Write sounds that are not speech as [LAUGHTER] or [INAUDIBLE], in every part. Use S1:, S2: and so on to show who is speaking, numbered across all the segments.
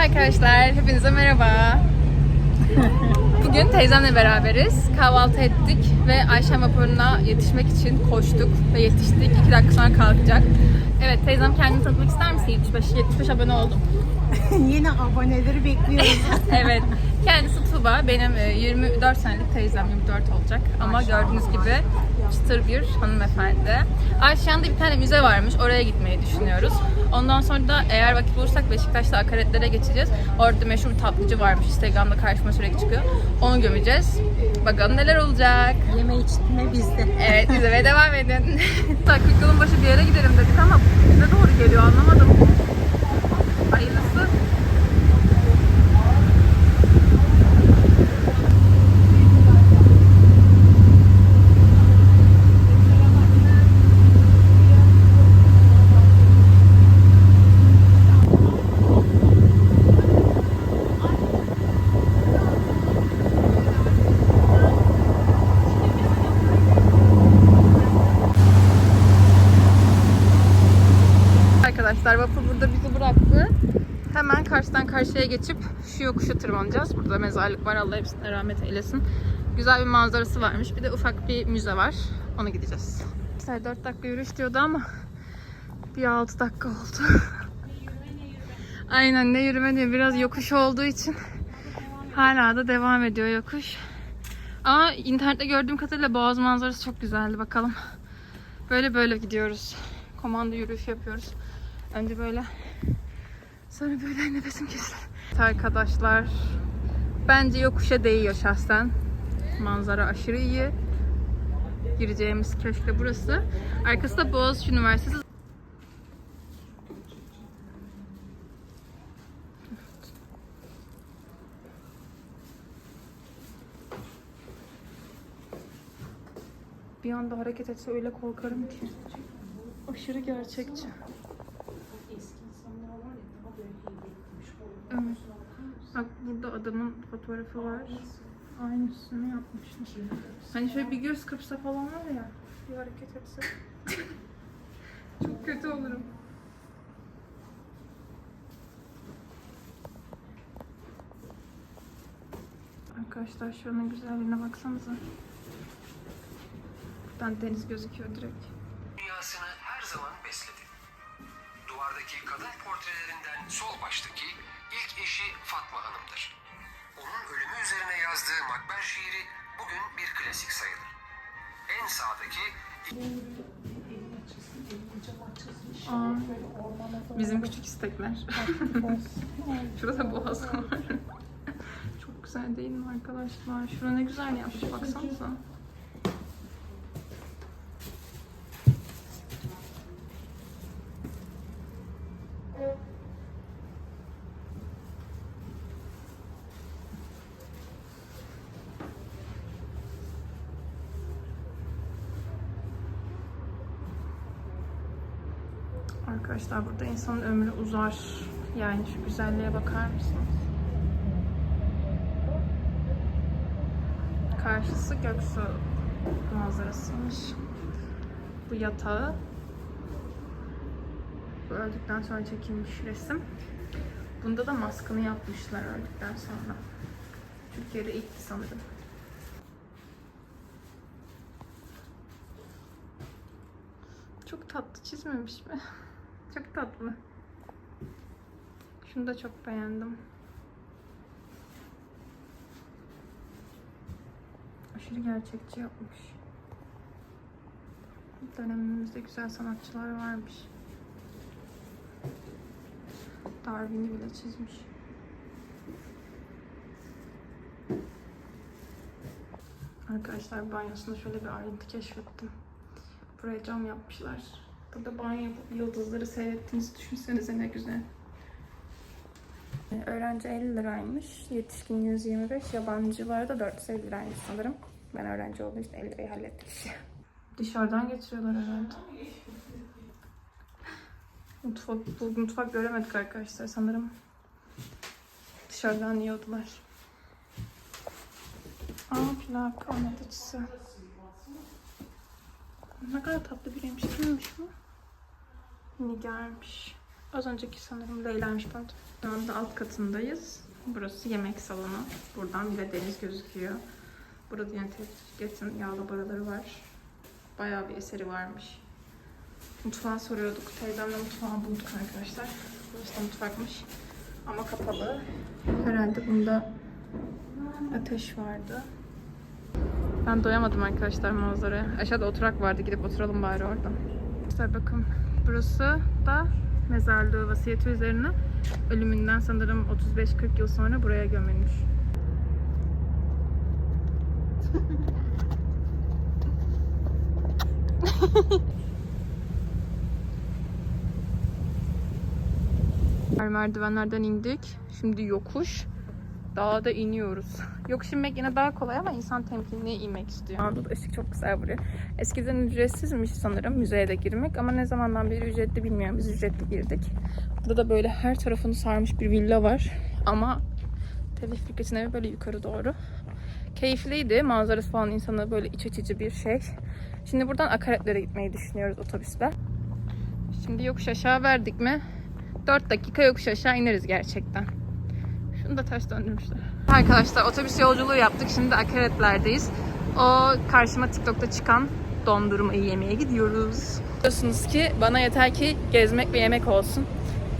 S1: arkadaşlar, hepinize merhaba. Bugün teyzemle beraberiz. Kahvaltı ettik ve Ayşen vapuruna yetişmek için koştuk ve yetiştik. 2 dakika sonra kalkacak. Evet, teyzem kendini tanıtmak ister misin? 75, 75 abone oldum. [LAUGHS]
S2: Yeni aboneleri bekliyoruz.
S1: evet, kendisi Tuba. Benim e, 24 senelik teyzem, 24 olacak. Ama gördüğünüz gibi çıtır bir hanımefendi. Ayşe'nde bir tane müze varmış. Oraya gitmeyi düşünüyoruz. Ondan sonra da eğer vakit bulursak Beşiktaş'ta akaretlere geçeceğiz. Orada meşhur tatlıcı varmış. Instagram'da karşıma sürekli çıkıyor. Onu gömeceğiz. Bakalım neler olacak.
S2: Yeme içme bizde.
S1: Evet izlemeye [LAUGHS] devam edin. [LAUGHS] Yolun başı bir yere gidelim dedik ama bize doğru geliyor anlamadım. Karşıya geçip şu yokuşu tırmanacağız. Burada mezarlık var. Allah hepsine rahmet eylesin. Güzel bir manzarası varmış. Bir de ufak bir müze var. Ona gideceğiz. Mesela 4 dakika yürüyüş diyordu ama bir 6 dakika oldu. [LAUGHS] Aynen ne yürüme diyor. Biraz yokuş olduğu için hala da devam ediyor yokuş. Ama internette gördüğüm kadarıyla boğaz manzarası çok güzeldi. Bakalım. Böyle böyle gidiyoruz. Komando yürüyüş yapıyoruz. Önce böyle sonra böyle nefesim kesildi. Evet Arkadaşlar bence yokuşa değiyor şahsen. Manzara aşırı iyi. Gireceğimiz köşk burası. Arkası da Boğaziçi Üniversitesi. Bir anda hareket etse öyle korkarım ki. Aşırı gerçekçi. Evet. Bak burada adamın fotoğrafı var. Aynısını yapmışlar. Hani şöyle bir göz kırpsa falan var ya. Bir hareket etse. [LAUGHS] Çok kötü olurum. Arkadaşlar şuranın güzelliğine baksanıza. Buradan deniz gözüküyor direkt.
S3: Hanım'dır. Onun ölümü üzerine yazdığı Makber şiiri bugün bir klasik sayılır. En sağdaki
S1: Aa, bizim küçük istekler. [LAUGHS] Şurada boğaz var. Çok güzel değil mi arkadaşlar? Şura ne güzel yapmış baksanıza. Arkadaşlar burada insanın ömrü uzar. Yani şu güzelliğe bakar mısınız? Karşısı Göksu manzarasıymış. Bu yatağı. Bu öldükten sonra çekilmiş resim. Bunda da maskını yapmışlar öldükten sonra. Türkiye'de ilk sanırım. Çok tatlı çizmemiş mi? [LAUGHS] Çok tatlı. Şunu da çok beğendim. Aşırı gerçekçi yapmış. Dönemimizde güzel sanatçılar varmış. Darwin'i bile çizmiş. Arkadaşlar banyosunda şöyle bir ayrıntı keşfettim. Buraya cam yapmışlar. Burada banyo yapıp yıldızları seyrettiğinizi düşünsenize ne güzel. Öğrenci 50 liraymış. Yetişkin 125. Yabancılara da 450 liraymış sanırım. Ben öğrenci olduğum için 50 lirayı hallettik işte. Dışarıdan getiriyorlar herhalde. Mutfak, bu mutfak göremedik arkadaşlar sanırım. Dışarıdan yiyordular. Aa plak anlatıcısı. Ne kadar tatlı biriymiş. Kimmiş bu? Nigar'mış. Az önceki sanırım Leyla'ymış pardon. Şu anda alt katındayız. Burası yemek salonu. Buradan bir de deniz gözüküyor. Burada yine Tezgah'ın yağlı boyaları var. Bayağı bir eseri varmış. Mutfağı soruyorduk. Teyzemle mutfağı bulduk arkadaşlar. Burası da mutfakmış. Ama kapalı. Herhalde bunda ateş vardı. Ben doyamadım arkadaşlar manzaraya. Aşağıda oturak vardı. Gidip oturalım bari orada. Arkadaşlar bakın. Burası da mezarlığı vasiyeti üzerine ölümünden sanırım 35-40 yıl sonra buraya gömülmüş. Merdivenlerden indik. Şimdi yokuş. Dağda iniyoruz. [LAUGHS] Yokuş inmek yine daha kolay ama insan temkinli inmek istiyor. Anadolu ışık çok güzel buraya. Eskiden ücretsizmiş sanırım müzeye de girmek ama ne zamandan beri ücretli bilmiyorum. Biz ücretli girdik. Burada böyle her tarafını sarmış bir villa var. Ama telefrik için evi böyle yukarı doğru. Keyifliydi. Manzarası falan insanı böyle iç açıcı bir şey. Şimdi buradan akaretlere gitmeyi düşünüyoruz otobüsle. Şimdi yokuş aşağı verdik mi 4 dakika yokuş aşağı ineriz gerçekten. Şunu da ters döndürmüşler. Arkadaşlar otobüs yolculuğu yaptık. Şimdi akaretlerdeyiz. O karşıma TikTok'ta çıkan dondurmayı yemeye gidiyoruz. Biliyorsunuz ki bana yeter ki gezmek ve yemek olsun.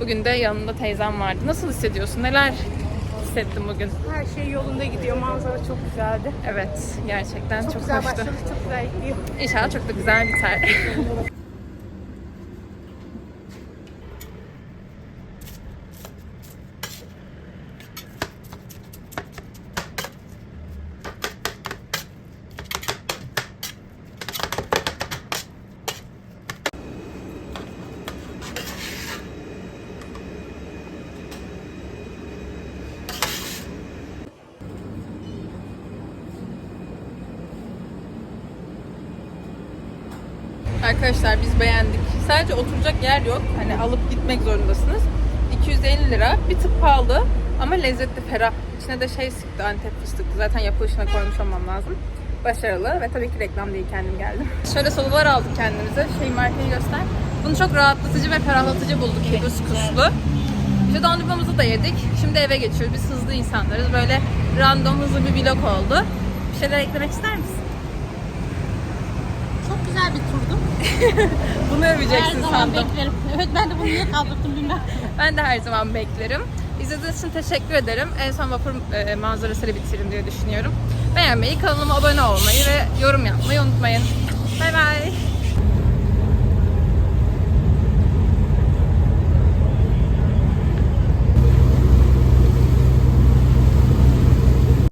S1: Bugün de yanımda teyzem vardı. Nasıl hissediyorsun? Neler hissettin bugün?
S2: Her şey yolunda gidiyor. Manzara çok güzeldi.
S1: Evet, gerçekten çok,
S2: Çok, güzel
S1: hoştu.
S2: başladı. Çok güzel gidiyor.
S1: İnşallah çok da güzel biter. [LAUGHS] Arkadaşlar biz beğendik. Sadece oturacak yer yok. Hani alıp gitmek zorundasınız. 250 lira. Bir tık pahalı ama lezzetli, ferah. İçine de şey sıktı, antep fıstıklı. Zaten yapılışına koymuş olmam lazım. Başarılı ve tabii ki reklam değil kendim geldim. [LAUGHS] Şöyle solular aldık kendimize. Şey markayı göster. Bunu çok rahatlatıcı ve ferahlatıcı bulduk. Hibiskuslu. İşte dondurmamızı da yedik. Şimdi eve geçiyoruz. Biz hızlı insanlarız. Böyle random hızlı bir vlog oldu. Bir şeyler eklemek ister misin?
S2: Çok güzel bir turdu. [LAUGHS]
S1: Bunu
S2: Her
S1: öveceksin
S2: zaman
S1: sandım.
S2: beklerim. Evet ben de bunu niye kaldırdım bilmem. [LAUGHS]
S1: Ben de her zaman beklerim. İzlediğiniz için teşekkür ederim. En son vapur e, manzarasıyla bitiririm diye düşünüyorum. Beğenmeyi, kanalıma abone olmayı ve yorum yapmayı unutmayın. Bay bay.